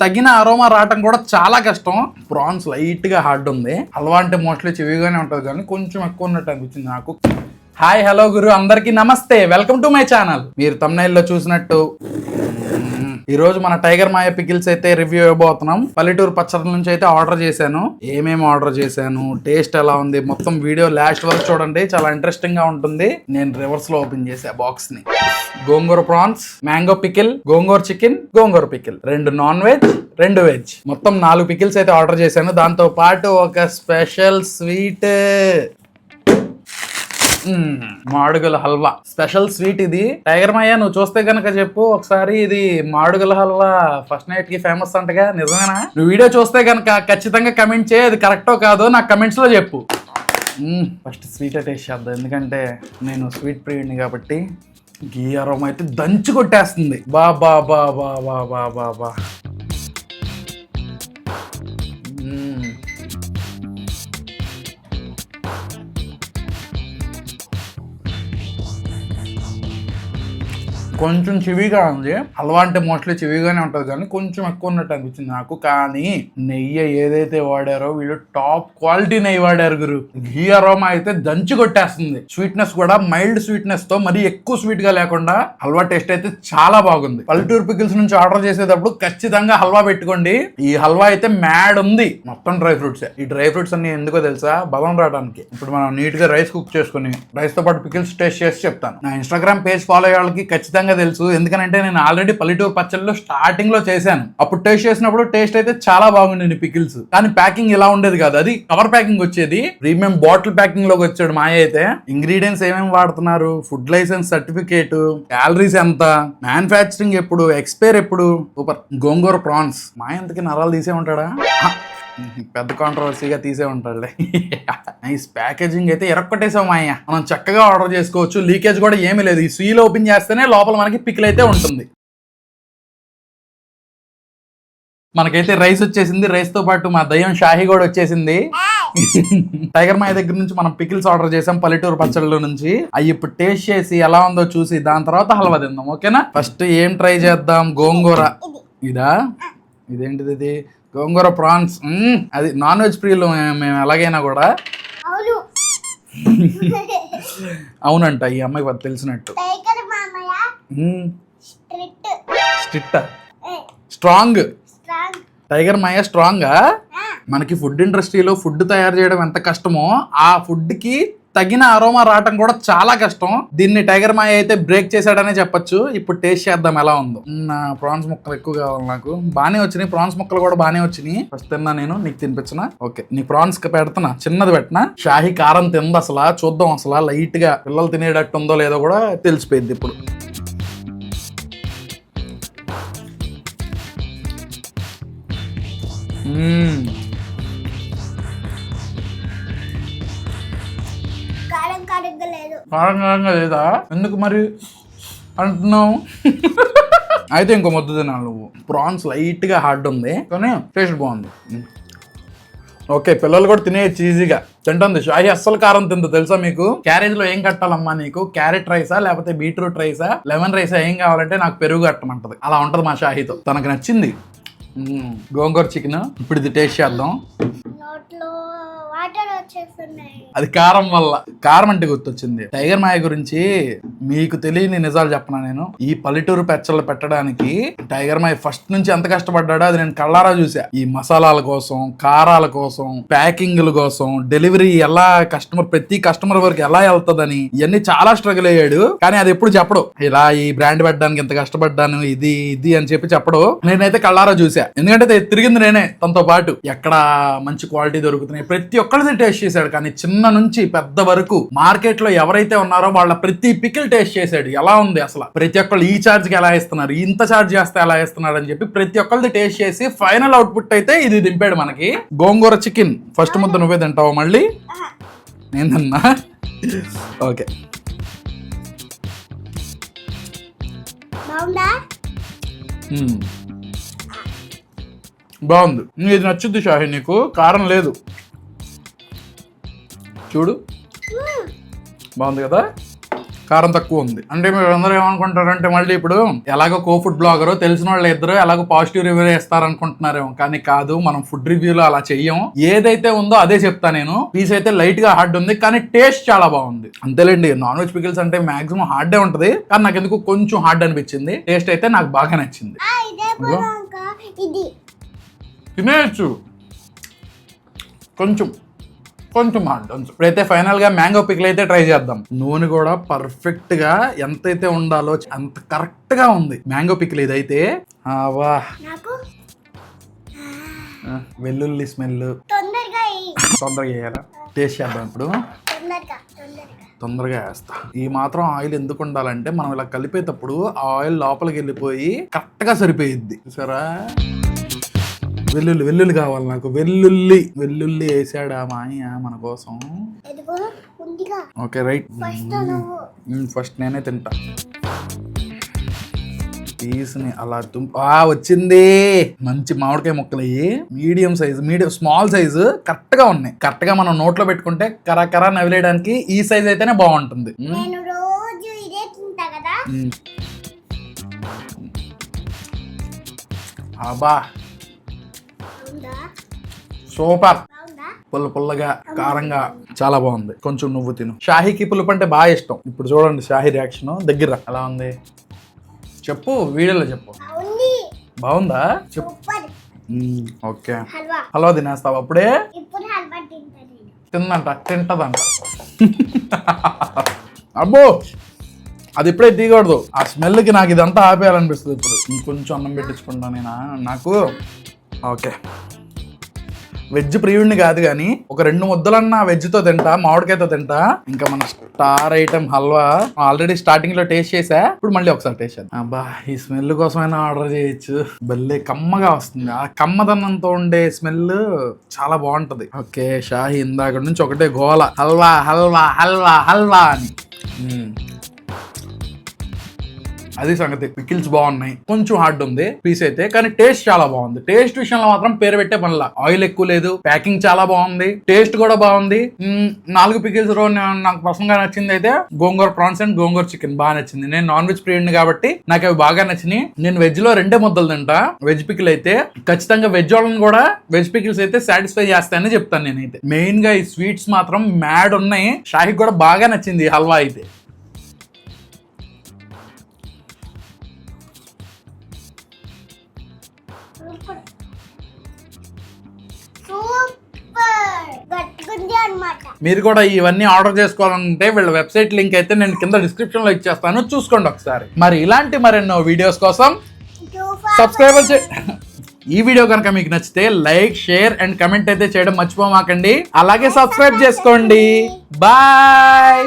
తగిన అరోమా రావటం కూడా చాలా కష్టం. ప్రాన్స్ లైట్గా హార్డ్ ఉంది. హల్వా అంటే మోస్ట్లీ చెవిగానే ఉంటుంది కానీ కొంచెం ఎక్కువ ఉన్నట్టు అనిపించింది నాకు. హాయ్ హలో గురు. అందరికీ నమస్తే. వెల్కమ్ టు మై ఛానల్ మీరు తమ్నైల్లో చూసినట్టు. ఈరోజు మన టైగర్ మాయ పికిల్స్ అయితే రివ్యూ ఇవ్వబోతున్నాం. పల్లెటూరు పచ్చడి నుంచి అయితే ఆర్డర్ చేశాను. ఏమేమి ఆర్డర్ చేశాను? టేస్ట్ ఎలా ఉంది? మొత్తం వీడియో లాస్ట్ వరకు చూడండి. చాలా ఇంట్రెస్టింగ్గా ఉంటుంది. నేను రివర్స్లో ఓపెన్ చేసా బాక్స్ని. Gongura prawns mango pickle gongura chicken gongura pickle రెండు నాన్ వెజ్ రెండు వెజ్ మొత్తం నాలుగు పికిల్స్ అయితే ఆర్డర్ చేశాను. దాంతో పాటు ఒక special sweet Madugula halwa. Special sweet ఇది. టైగర్ మాయ నువ్వు చూస్తే గనక చెప్పు. ఒకసారి ఇది మాడుగుల హల్వా ఫస్ట్ నైట్కి ఫేమస్ అంటగా. నిజమేనా? నువ్వు వీడియో చూస్తే గనక ఖచ్చితంగా కమెంట్ చేయి. అది కరెక్టో కాదో నాకు కమెంట్స్లో చెప్పు. ఫస్ట్ స్వీట్ టేస్ట్ చేద్దాం. ఎందుకంటే నేను స్వీట్ ప్రియుడిని కాబట్టి గీ అరోమా అయితే దంచి కొట్టేస్తుంది. బా బా బా బా బా బా బా బా. కొంచెం చివిగా ఉంది. హల్వా అంటే మోస్ట్లీ చివిగానే ఉంటుంది కానీ కొంచెం ఎక్కువ ఉన్నట్టు అనిపించింది నాకు. కానీ నెయ్యి ఏదైతే వాడారో వీళ్ళు టాప్ క్వాలిటీ నెయ్యి వాడారు గురు. ఘీ అరోమా అయితే దంచి కొట్టేస్తుంది. స్వీట్నెస్ కూడా మైల్డ్ స్వీట్నెస్తో మరీ ఎక్కువ స్వీట్గా లేకుండా హల్వా టేస్ట్ అయితే చాలా బాగుంది. పల్లెటూరు పికిల్స్ నుంచి ఆర్డర్ చేసేటప్పుడు ఖచ్చితంగా హల్వా పెట్టుకోండి. ఈ హల్వా అయితే మ్యాడ్ ఉంది. మొత్తం డ్రై ఫ్రూట్స్. ఈ డ్రై ఫ్రూట్స్ అన్ని ఎందుకో తెలుసా? బలం రావడానికి. ఇప్పుడు మనం నీట్గా రైస్ కుక్ చేసుకుని రైస్తో పాటు పికిల్స్ టేస్ట్ చేసి చెప్తాను. నా ఇన్స్టాగ్రామ్ పేజ్ ఫాలో అయ్యే వాళ్ళకి ఖచ్చితంగా తెలుసు. ఎందుకంటే నేను ఆల్రెడీ పల్లెటూరు పచ్చళ్ళు స్టార్టింగ్లో చేశాను. అప్పుడు టేస్ట్ చేసినప్పుడు టేస్ట్ అయితే చాలా బాగుండేది పికిల్స్ కానీ ప్యాకింగ్ ఇలా ఉండేది కాదు. అది కవర్ ప్యాకింగ్ వచ్చేది. ప్రీమియం బాటిల్ ప్యాకింగ్లోకి వచ్చాడు మాయ అయితే. ఇంగ్రీడియంట్స్ ఏమేమి వాడుతున్నారు? ఫుడ్ లైసెన్స్ సర్టిఫికేట్ క్యాలరీస్ ఎంత? మ్యానుఫ్యాక్చరింగ్ ఎప్పుడు? ఎక్స్పైర్ ఎప్పుడు? సూపర్ గోంగూర ప్రాన్స్ మాయ ఎంతకి నరాలు తీసే ఉంటాడా? పెద్ద కాంట్రవర్సీగా తీసే ఉంటాడులే. నైస్ ప్యాకేజింగ్ అయితే ఎరక్కొట్టేసాం అయ్యా మనం చక్కగా ఆర్డర్ చేసుకోవచ్చు. లీకేజ్ కూడా ఏమీ లేదు. ఈ సీల్ ఓపెన్ చేస్తేనే లోపల మనకి పికిల్ అయితే ఉంటుంది. మనకైతే రైస్ వచ్చేసింది. రైస్తో పాటు మా దయ్యం షాహీ కూడా వచ్చేసింది. టైగర్ మాయ దగ్గర నుంచి మనం పికిల్స్ ఆర్డర్ చేసాం. పల్లెటూరు పచ్చళ్ళ నుంచి. అవి ఇప్పుడు టేస్ట్ చేసి ఎలా ఉందో చూసి దాని తర్వాత హల్వా తిందాం. ఓకేనా ఫస్ట్ ఏం ట్రై చేద్దాం? గోంగూర. ఇదా? ఇదేంటిది ఇది? గోంగూర ప్రాన్స్. అది నాన్ వెజ్ ప్రియులు మేము ఎలాగైనా కూడా. అవును. అవునంట ఈ అమ్మాయికి అది తెలిసినట్టు. Strict strong. Strong. Tiger Maya స్ట్రాంగా? మనకి ఫుడ్ ఇండస్ట్రీలో ఫుడ్ తయారు చేయడం ఎంత కష్టమో ఆ ఫుడ్కి తగిన అరోమా రావటం కూడా చాలా కష్టం. దీన్ని టైగర్ మాయ అయితే బ్రేక్ చేశాడనే చెప్పొచ్చు. ఇప్పుడు టేస్ట్ చేద్దాం ఎలా ఉందో. నా ప్రాన్స్ ముక్కలు ఎక్కువ కావాలి నాకు. బాగానే వచ్చినాయి. ప్రాన్స్ ముక్కలు కూడా బాగానే వచ్చినాయి. ఫస్ట్ తిన్నా నేను నీకు తినిపించిన? ఓకే. నీ ప్రాన్స్కి పెడుతున్నా. చిన్నది పెట్టినా? షాహీ కారం తింది అసలు. చూద్దాం అసలు. లైట్గా పిల్లలు తినేటట్టు ఉందో లేదో కూడా తెలిసిపోయింది ఇప్పుడు. Mmm. కారంగా లేదు కారంగా లేదా? ఎందుకు మరి? అంటున్నావు? అయితే ఇంకో ముద్ద తినాలి నువ్వు. ప్రాన్స్ లైట్గా హార్డ్ ఉంది. కానీ టేస్ట్ బాగుంది. ఓకే పిల్లలు కూడా తినేయచ్చు ఈజీగా తింటుంది. షాహి అస్సలు కారం తిందు. తెలుసా మీకు? క్యారేజ్లో ఏం కట్టాలమ్మా నీకు? క్యారెట్ రైసా లేకపోతే బీట్రూట్ రైసా? లెమన్ రైసా ఏం కావాలంటే నాకు పెరుగు కట్టమంటది. అలా ఉంటది మా షాహితో. తనకు నచ్చింది. గోంగూర చికెన్. ఇప్పుడు ఇది టేస్ట్ చేద్దాం. వాటర్ వచ్చేస్తున్నాయి. అది కారం వల్ల. కారం అంటే గుర్తొచ్చింది. టైగర్ మాయ గురించి మీకు తెలియని నిజాలు చెప్పనా నేను? ఈ పల్లెటూరు పెచ్చలు పెట్టడానికి టైగర్ మాయ ఫస్ట్ నుంచి ఎంత కష్టపడ్డాడో అది నేను కళ్ళారా చూసా. ఈ మసాలాల కోసం కారాల కోసం ప్యాకింగ్ల కోసం డెలివరీ ఎలా కస్టమర్ ప్రతి కస్టమర్ వరకు ఎలా వెళ్తుందని ఇవన్నీ చాలా స్ట్రగుల్ అయ్యాడు. కానీ అది ఎప్పుడు చెప్పడు. ఇలా ఈ బ్రాండ్ పెట్టడానికి ఇంత కష్టపడ్డాను ఇది ఇది అని చెప్పి చెప్పడు. నేనైతే కళ్ళారా చూసా. ఎందుకంటే తిరిగింది నేనే తనతో పాటు. ఎక్కడ మంచి క్వాలిటీ దొరుకుతున్నాయి. ప్రతి ఒక్కరిది టేస్ట్ చేశాడు? కానీ చిన్న నుంచి పెద్ద వరకు మార్కెట్లో ఎవరైతే ఉన్నారో వాళ్ళ ప్రతి పికిల్ టేస్ట్ చేశాడు. ఎలా ఉంది అసలు? ప్రతి ఒక్కళ్ళు ఈ ఛార్జ్కి ఎలా ఇస్తున్నారు ఇంత ఛార్జ్ చేస్తే ఎలా ఇస్తున్నారు అని చెప్పి ప్రతి ఒక్కరిది టేస్ట్ చేసి ఫైనల్ అవుట్పుట్ అయితే ఇది దింపాడు మనకి. గోంగూర చికెన్. ఫస్ట్ ముద్ద నువ్వే తింటావా మళ్ళీ? నేను తిన్నా? ఓకే. బాగుందా? ఇది నచ్చుద్ది షాహి నీకు. కారం లేదు. చూడు. బాగుంది కదా? కారం తక్కువ ఉంది. అంటే మీరు అందరూ ఏమనుకుంటారంటే మళ్ళీ ఇప్పుడు ఎలాగో కో ఫుడ్ బ్లాగర్ తెలిసిన వాళ్ళు ఇద్దరు ఎలాగో పాజిటివ్ రివ్యూ ఇస్తారనుకుంటున్నారేమో కానీ కాదు మనం ఫుడ్ రివ్యూలో అలా చెయ్యం. ఏదైతే ఉందో అదే చెప్తా నేను. పీస్ అయితే లైట్గా హార్డ్ ఉంది కానీ టేస్ట్ చాలా బాగుంది. అంతేలేండి నాన్ వెజ్ పికిల్స్ అంటే మాక్సిమం హార్డే ఉంటది. కానీ నాకు ఎందుకు కొంచెం హార్డ్ అనిపించింది. టేస్ట్ అయితే నాకు బాగా నచ్చింది. తినేయచ్చు. కొంచెం. కొంచెం హార్డ్ కొంచెం. ఇప్పుడైతే ఫైనల్గా మ్యాంగో పికిల్ అయితే ట్రై చేద్దాం. నూనె కూడా పర్ఫెక్ట్గా ఎంతైతే ఉండాలో అంత కరెక్ట్గా ఉంది. మ్యాంగో పికిల్ ఇదైతే వా. వెల్లుల్లి స్మెల్. తొందరగా వేయాలా? టేస్ట్ చేద్దాం ఇప్పుడు. తొందరగా వేస్తా. ఈ మాత్రం ఆయిల్ ఎందుకు ఉండాలంటే మనం ఇలా కలిపేటప్పుడు ఆ ఆయిల్ లోపలికి వెళ్ళిపోయి కరెక్ట్గా సరిపోయిద్ది. చూసారా? వెల్లుల్లి వెల్లుల్లి కావాలి నాకు. వెల్లుల్లి వెల్లుల్లి వేసాడా మాయ మన కోసం? Okay right. ఫస్ట్ నేనే తింటా. పీస్ని అలా తుం ఆ వచ్చింది. మంచి మామిడికాయ ముక్కలు అయ్యి medium size medium small size కరెక్ట్గా ఉన్నాయి. కరెక్ట్గా మనం నోట్లో పెట్టుకుంటే కరా కరా నవిలేయడానికి ఈ సైజ్ అయితేనే బాగుంటుంది. అబ్బా. సూపర్. పుల్ల పుల్లగా కారంగా చాలా బాగుంది. కొంచెం నువ్వు తిను. షాహీకి పులుపు అంటే బాగా ఇష్టం. ఇప్పుడు చూడండి షాహీ రియాక్షన్ దగ్గర. ఎలా ఉంది? చెప్పు వీడియోలో చెప్పు. బాగుంది. చెప్పు. ఓకే. హల్వా. హలో తినేస్తావు అప్పుడే? తిందంట. తింటదంట. అబ్బో! అది ఇప్పుడే తీయకూడదు. ఆ స్మెల్కి నాకు ఇదంతా ఆపేయాలనిపిస్తుంది ఇప్పుడు. ఇంకొంచెం అన్నం పెట్టించుకుంటా నేను? నాకు? ఓకే. వెజ్ ప్రియుడిని కాదు కానీ ఒక రెండు ముద్దలన్నా వెజ్తో తింటా మామిడికాయతో తింటా. ఇంకా మన స్టార్ ఐటమ్ హల్వా ఆల్రెడీ స్టార్టింగ్లో టేస్ట్ చేసా ఇప్పుడు మళ్ళీ ఒకసారి టేస్ట్ చేద్దాం. అబ్బా ఈ స్మెల్ కోసమైనా ఆర్డర్ చేయొచ్చు. భలే కమ్మగా వస్తుంది. ఆ కమ్మదన్నంతో ఉండే స్మెల్ చాలా బాగుంటది. ఓకే షాహి ఇందాక నుంచి ఒకటే గోల. హల్వా హల్వా హల్వా హల్వా అని. అది సంగతి. పికిల్స్ బాగున్నాయి. కొంచెం హార్డ్ ఉంది పీస్ అయితే కానీ టేస్ట్ చాలా బాగుంది. టేస్ట్ విషయంలో మాత్రం పేరు పెట్టే పనిలా. ఆయిల్ ఎక్కువ లేదు ప్యాకింగ్ చాలా బాగుంది టేస్ట్ కూడా బాగుంది. నాలుగు పికిల్స్ రో నాకు పర్సనల్గా నచ్చింది అయితే gongura prawns and gongura chicken. బాగా నచ్చింది. నేను నాన్ వెజ్ ప్రియుడిని కాబట్టి నాకు అవి బాగా నచ్చినాయి. నేను వెజ్లో రెండే ముద్దలు తింటా. వెజ్ పికిల్ అయితే ఖచ్చితంగా వెజ్ వాళ్ళని కూడా వెజ్ పికిల్స్ అయితే సాటిస్ఫై చేస్తాయని చెప్తాను నేనైతే. మెయిన్గా ఈ స్వీట్స్ మాత్రం మ్యాడ్ ఉన్నాయి. షాహికి కూడా బాగా నచ్చింది హల్వా అయితే. సూపర్ మీరు కూడా ఇవన్నీ ఆర్డర్ చేసుకోవాలంటే వీళ్ళ వెబ్సైట్ లింక్ అయితే నేను కింద డిస్క్రిప్షన్లో ఇచ్చేస్తాను. చూసుకోండి ఒకసారి. మరి ఇలాంటి మరెన్నో వీడియోస్ కోసం సబ్స్క్రైబర్ ఈ వీడియో కనుక మీకు నచ్చితే లైక్ షేర్ అండ్ కమెంట్ అయితే చేయడం మర్చిపోమాకండి. అలాగే సబ్స్క్రైబ్ చేసుకోండి. బాయ్